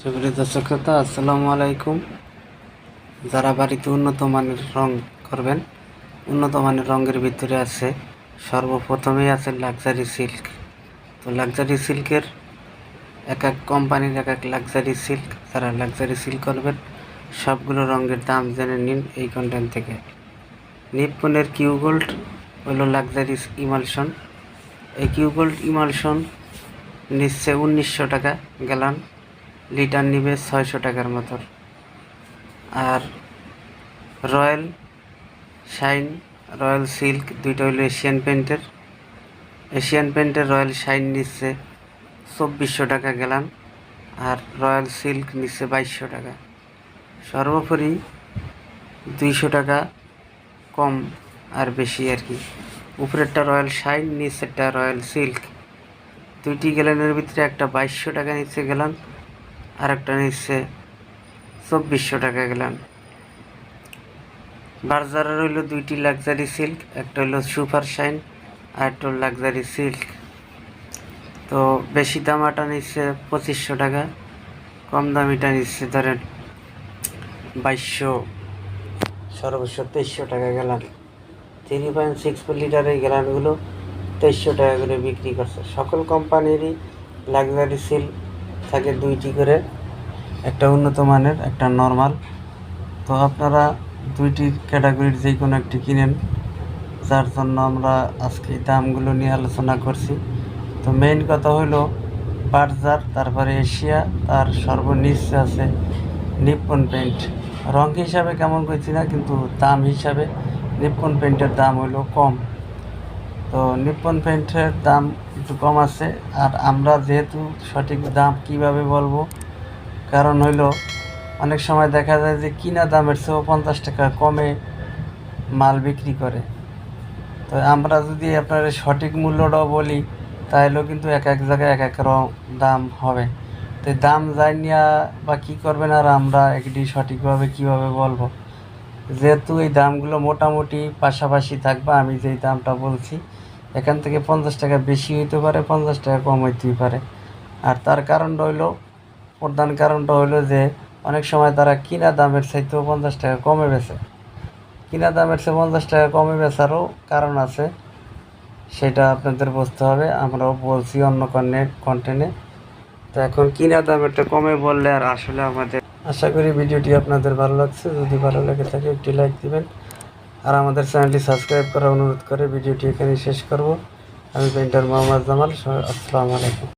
সুপ্রিয় দর্শক শ্রোতা, আসসালামু আলাইকুম। যারা বাড়িতে উন্নত মানের রং করবেন, উন্নত মানের রঙের ভিতরে আছে সর্বপ্রথমেই আছে লাক্সারি সিল্ক তো লাক্সারি সিল্কের এক এক কোম্পানির এক এক লাক্সারি সিল্ক যারা লাক্সারি সিল্ক করবেন, সবগুলো রঙের দাম জেনে নিন এই কন্টেন্ট থেকে। নিপ্পনের কিউ গোল্ড হলো লাক্সারি ইমালশন এই কিউ গোল্ড ইমালশন নিচ্ছে উনিশশো টাকা গ্যালান লিটার নিবে ছয়শো টাকার মতো। আর রয়্যাল শাইন, রয়্যাল সিল্ক দুইটা হলো এশিয়ান পেন্টের এশিয়ান পেন্টের রয়্যাল শাইন নিচ্ছে চব্বিশশো টাকা গেলান আর রয়্যাল সিল্ক নিচ্ছে বাইশশো টাকা। সর্বোপরি দুইশো টাকা কম আর বেশি আর কি। উপরেরটা রয়্যাল শাইন, নিচেরটা রয়্যাল সিল্ক। দুইটি গেলানের ভিতরে একটা বাইশশো টাকা নিচ্ছে গেলান আর একটা নিচ্ছে। চব্বিশশো টাকা গেলাম। বার্জারের হইল দুইটি লাক্সারি সিল্ক একটা হলো সুপার শাইন আর একটা লাক্সারি সিল্ক তো বেশি দামাটা নিচ্ছে পঁচিশশো টাকা, কম দামিটা নিচ্ছে ধরেন বাইশশো, সর্বোচ্চ তেইশশো টাকা গেলান থ্রি পয়েন্ট সিক্স লিটারের গেলানগুলো তেইশশো টাকা করে বিক্রি করছে। সকল কোম্পানিরই লাক্সারি সিল থাকে দুইটি করে। একটা উন্নত মানের, একটা নর্মাল তো আপনারা দুইটি ক্যাটাগরির যে কোনো একটি কিনেন, যার জন্য আমরা আজকে দামগুলো নিয়ে আলোচনা করছি। তো মেইন কথা হলো বার্জার, তারপরে এশিয়া, তার সর্বনিচ আছে নিপ্পন পেন্ট রং হিসাবে কেমন করছি না, কিন্তু দাম হিসাবে নিপ্পন পেন্টের দাম হলো কম। তো নিপ্পন পেন্টের দাম একটু কম আছে। আর আমরা যেহেতু সঠিক দাম কীভাবে বলব? কারণ হইল, অনেক সময় দেখা যায় যে কিনা দামের চেয়েও পঞ্চাশ টাকা কমে মাল বিক্রি করে। তো আমরা যদি আপনার সঠিক মূল্যটাও বলি তাহলেও কিন্তু এক এক জায়গায় এক এক দাম হবে। তো দাম দাম জানিয়া বা কী করবেন আর আমরা একটি সঠিকভাবে কীভাবে বলব? যেহেতু এই দামগুলো মোটামুটি পাশাপাশি থাকবে, আমি যেই দামটা বলছি এখান থেকে পঞ্চাশ টাকা বেশি হইতে পারে, পঞ্চাশ টাকা কম হইতেই পারে। আর তার কারণটা হইল, প্রধান কারণটা হইল যে, অনেক সময় তারা কিনা দামের চাইতেও পঞ্চাশ টাকা কমে বেছে কিনা দামের চেয়ে পঞ্চাশ টাকা কমে বেচারও কারণ আছে, সেটা আপনাদের বুঝতে হবে। আমরাও বলছি অন্য কন্টেন্টে তো এখন কিনা দামেরটা কমে বললে আর আসলে আমাদের আশা করি ভিডিওটি আপনাদের ভালো লাগছে। যদি ভালো লেগে থাকে একটি লাইক দিবেন। আর আমাদের চ্যানেলটি সাবস্ক্রাইব করার অনুরোধ করে ভিডিওটি এখানে শেষ করব। আমি পেন্টার মোহাম্মদ জামাল আসসালামু আলাইকুম।